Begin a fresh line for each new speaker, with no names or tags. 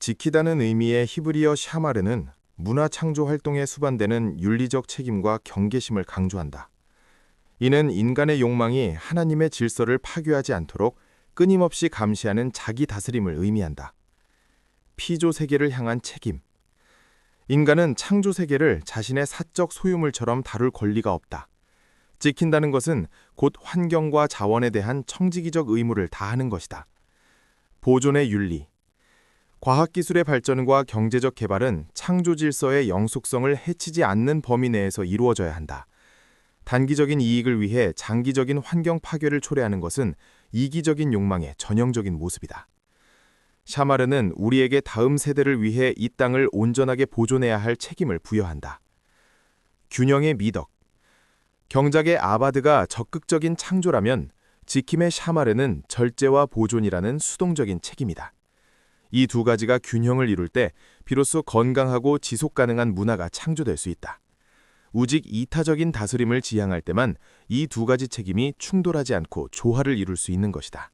지키다는 의미의 히브리어 샤마르는 문화 창조 활동에 수반되는 윤리적 책임과 경계심을 강조한다. 이는 인간의 욕망이 하나님의 질서를 파괴하지 않도록 끊임없이 감시하는 자기 다스림을 의미한다. 피조 세계를 향한 책임. 인간은 창조 세계를 자신의 사적 소유물처럼 다룰 권리가 없다. 지킨다는 것은 곧 환경과 자원에 대한 청지기적 의무를 다하는 것이다. 보존의 윤리. 과학기술의 발전과 경제적 개발은 창조 질서의 영속성을 해치지 않는 범위 내에서 이루어져야 한다. 단기적인 이익을 위해 장기적인 환경 파괴를 초래하는 것은 이기적인 욕망의 전형적인 모습이다. 샤마르는 우리에게 다음 세대를 위해 이 땅을 온전하게 보존해야 할 책임을 부여한다. 균형의 미덕. 경작의 아바드가 적극적인 창조라면 지킴의 샤마르는 절제와 보존이라는 수동적인 책임이다. 이 두 가지가 균형을 이룰 때 비로소 건강하고 지속 가능한 문화가 창조될 수 있다. 우직 이타적인 다스림을 지향할 때만 이 두 가지 책임이 충돌하지 않고 조화를 이룰 수 있는 것이다.